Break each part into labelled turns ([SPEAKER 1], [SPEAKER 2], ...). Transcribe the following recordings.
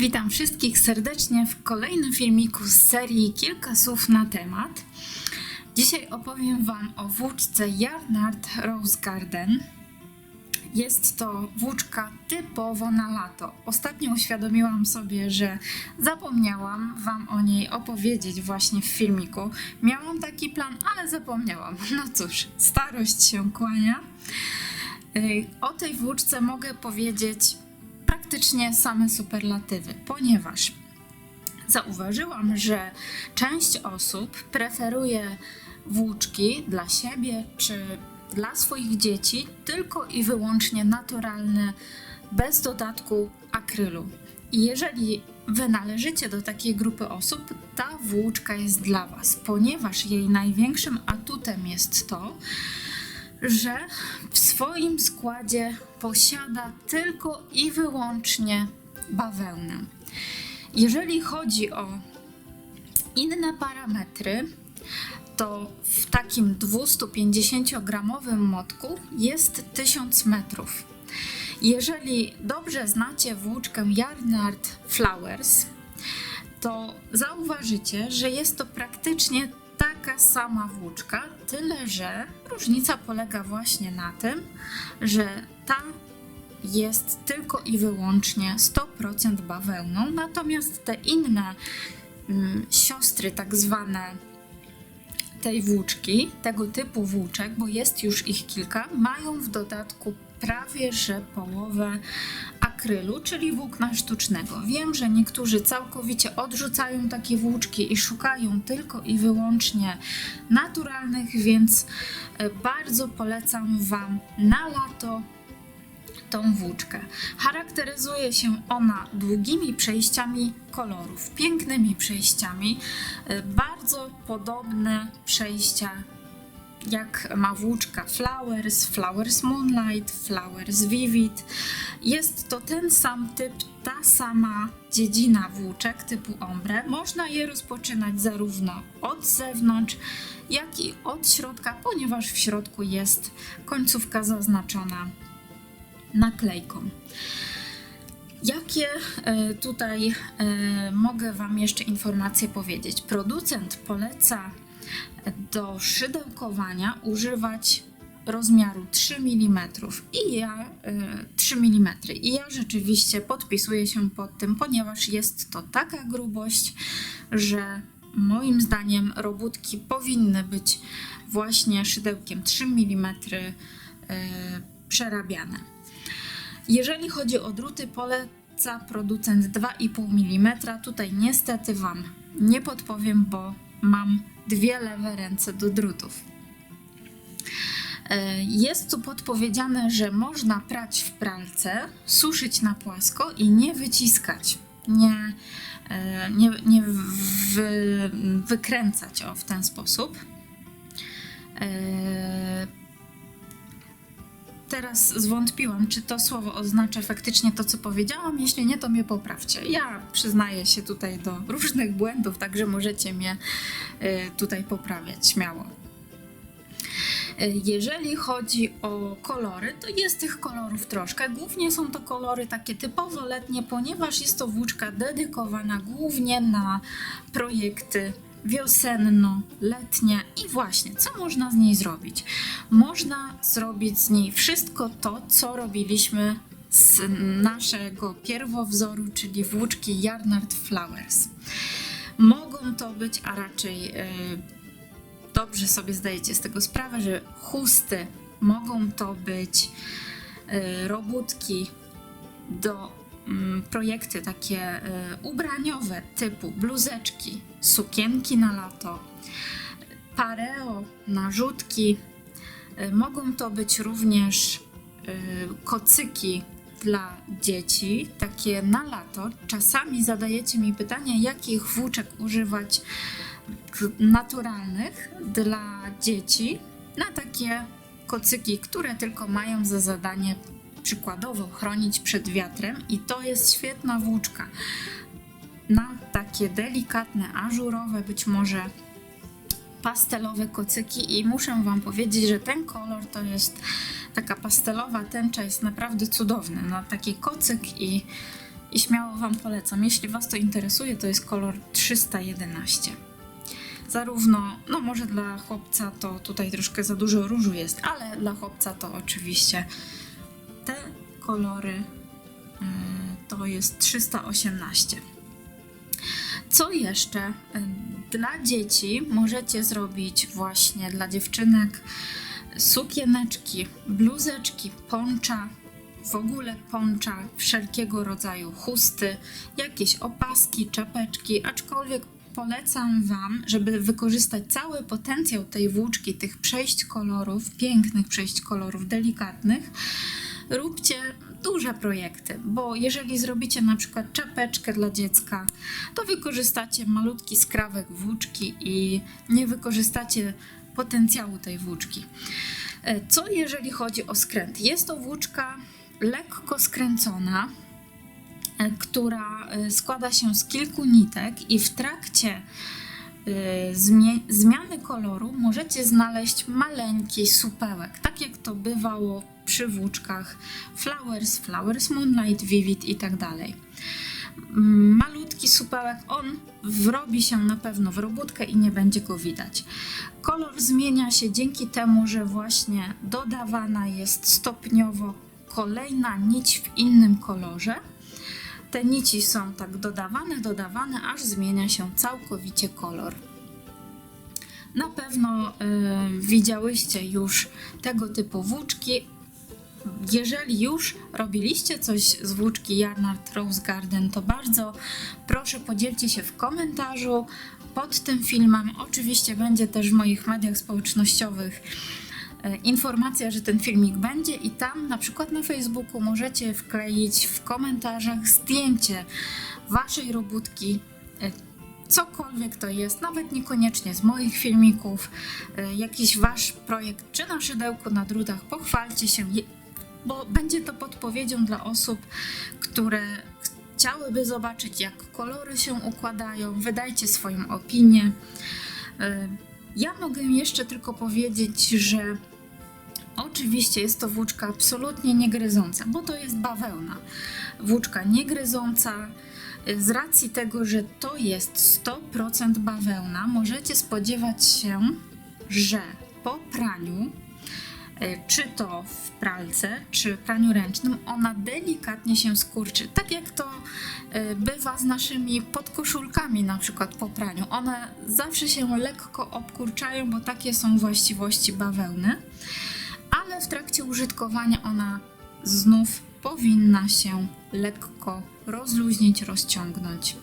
[SPEAKER 1] Witam wszystkich serdecznie w kolejnym filmiku z serii Kilka słów na temat. Dzisiaj opowiem Wam o włóczce Yarnard Rose Garden. Jest to włóczka typowo na lato. Ostatnio uświadomiłam sobie, że zapomniałam Wam o niej opowiedzieć właśnie w filmiku. Miałam taki plan, ale zapomniałam. No cóż, starość się kłania. Yy, O tej włóczce mogę powiedzieć praktycznie same superlatywy, ponieważ zauważyłam, że część osób preferuje włóczki dla siebie czy dla swoich dzieci tylko i wyłącznie naturalne, bez dodatku akrylu. I jeżeli wy należycie do takiej grupy osób, ta włóczka jest dla was, ponieważ jej największym atutem jest to, że w swoim składzie posiada tylko i wyłącznie bawełnę. Jeżeli chodzi o inne parametry, to w takim 250-gramowym motku jest 1000 metrów. Jeżeli dobrze znacie włóczkę Yarnard Flowers, to zauważycie, że jest to praktycznie taka sama włóczka, tyle że różnica polega właśnie na tym, że ta jest tylko i wyłącznie 100% bawełną, natomiast te inne mm, siostry, tak zwane tej włóczki, tego typu włóczek, bo jest już ich kilka, mają w dodatku prawie że połowę akrylu, czyli włókna sztucznego. Wiem, że niektórzy całkowicie odrzucają takie włóczki i szukają tylko i wyłącznie naturalnych, więc e, bardzo polecam Wam na lato tą włóczkę. Charakteryzuje się ona długimi przejściami kolorów, pięknymi przejściami, e, bardzo podobne przejścia jak ma włóczka Flowers, Flowers Moonlight, Flowers Vivid. Jest to ten sam typ, ta sama dziedzina włóczek typu ombre. Można je rozpoczynać zarówno od zewnątrz, jak i od środka, ponieważ w środku jest końcówka zaznaczona naklejką. Jakie e, tutaj e, mogę Wam jeszcze informacje powiedzieć? Producent poleca do szydełkowania używać rozmiaru 3 mm i ja y, 3 mm i ja rzeczywiście podpisuję się pod tym, ponieważ jest to taka grubość, że moim zdaniem robótki powinny być właśnie szydełkiem 3 mm y, przerabiane. Jeżeli chodzi o druty, poleca producent 2,5 mm. Tutaj niestety Wam nie podpowiem, bo mam dwie lewe ręce do drutów. E, Jest tu podpowiedziane, że można prać w pralce, suszyć na płasko i nie wyciskać, nie, e, nie, nie wy, wykręcać o, w ten sposób. E, Teraz zwątpiłam, czy to słowo oznacza faktycznie to, co powiedziałam. Jeśli nie, to mnie poprawcie. Ja przyznaję się tutaj do różnych błędów, także możecie mnie y, tutaj poprawiać śmiało. Y, Jeżeli chodzi o kolory, to jest tych kolorów troszkę. Głównie są to kolory takie typowo letnie, ponieważ jest to włóczka dedykowana głównie na projekty wiosenno-letnie. I właśnie, co można z niej zrobić? Można zrobić z niej wszystko to, co robiliśmy z naszego pierwowzoru, czyli włóczki Yarnard Flowers. Mogą to być, a raczej y, dobrze sobie zdajecie z tego sprawę, że chusty mogą to być y, robótki do projekty takie y, ubraniowe typu bluzeczki, sukienki na lato, pareo, narzutki. Y, Mogą to być również y, kocyki dla dzieci, takie na lato. Czasami zadajecie mi pytanie, jakich włóczek używać naturalnych dla dzieci na takie kocyki, które tylko mają za zadanie przykładowo chronić przed wiatrem i to jest świetna włóczka na takie delikatne, ażurowe, być może pastelowe kocyki i muszę Wam powiedzieć, że ten kolor to jest taka pastelowa tęcza jest naprawdę cudowny na taki kocyk i i śmiało Wam polecam. Jeśli Was to interesuje, to jest kolor 311. Zarówno, no może dla chłopca to tutaj troszkę za dużo różu jest, ale dla chłopca to oczywiście te kolory y, to jest 318. Co jeszcze? Y, Dla dzieci możecie zrobić właśnie dla dziewczynek sukieneczki, bluzeczki, poncza, w ogóle poncza, wszelkiego rodzaju chusty, jakieś opaski, czapeczki, aczkolwiek polecam Wam, żeby wykorzystać cały potencjał tej włóczki, tych przejść kolorów, pięknych przejść kolorów, delikatnych, róbcie duże projekty, bo jeżeli zrobicie na przykład czapeczkę dla dziecka, to wykorzystacie malutki skrawek włóczki i nie wykorzystacie potencjału tej włóczki. E, Co jeżeli chodzi o skręt? Jest to włóczka lekko skręcona, e, która e, składa się z kilku nitek i w trakcie zmiany koloru możecie znaleźć maleńki supełek, tak jak to bywało przy włóczkach Flowers, Flowers Moonlight, Vivid i tak dalej. Malutki supełek, on wrobi się na pewno w robótkę i nie będzie go widać. Kolor zmienia się dzięki temu, że właśnie dodawana jest stopniowo kolejna nić w innym kolorze. Te nici są tak dodawane, dodawane, aż zmienia się całkowicie kolor. Na pewno y, widziałyście już tego typu włóczki. Jeżeli już robiliście coś z włóczki Yarnard Rose Garden, to bardzo proszę podzielcie się w komentarzu. Pod tym filmem. Oczywiście będzie też w moich mediach społecznościowych e, informacja, że ten filmik będzie i tam na przykład na Facebooku możecie wkleić w komentarzach zdjęcie waszej robótki, e, cokolwiek to jest, nawet niekoniecznie z moich filmików, e, jakiś wasz projekt, czy na szydełku, na drutach, pochwalcie się, bo będzie to podpowiedzią dla osób, które chciałyby zobaczyć, jak kolory się układają. Wydajcie swoją opinię. E, Ja mogę jeszcze tylko powiedzieć, że oczywiście jest to włóczka absolutnie niegryząca, bo to jest bawełna. Włóczka niegryząca. E, Z racji tego, że to jest 100% bawełna, możecie spodziewać się, że po praniu czy to w pralce, czy praniu ręcznym, ona delikatnie się skurczy. Tak jak to e, bywa z naszymi podkoszulkami, na przykład po praniu. One zawsze się lekko obkurczają, bo takie są właściwości bawełny, ale w trakcie użytkowania ona znów powinna się lekko rozluźnić, rozciągnąć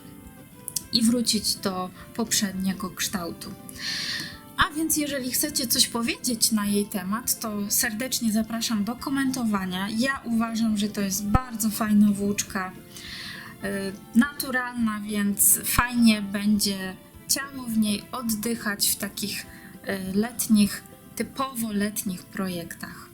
[SPEAKER 1] i wrócić do poprzedniego kształtu. Więc jeżeli chcecie coś powiedzieć na jej temat, to serdecznie zapraszam do komentowania. Ja uważam, że to jest bardzo fajna włóczka, y, naturalna, więc fajnie będzie ciało w niej oddychać w takich y, letnich, typowo letnich projektach.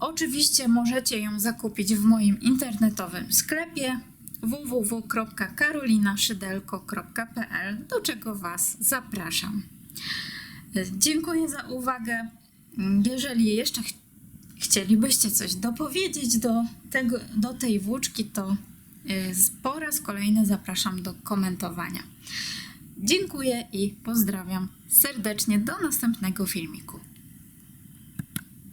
[SPEAKER 1] Oczywiście możecie ją zakupić w moim internetowym sklepie www.karolinaszydelko.pl, do czego Was zapraszam. Dziękuję za uwagę. Jeżeli jeszcze ch- chcielibyście coś dopowiedzieć do, tego, do tej włóczki, to y, po raz kolejny zapraszam do komentowania. Dziękuję i pozdrawiam serdecznie do następnego filmiku.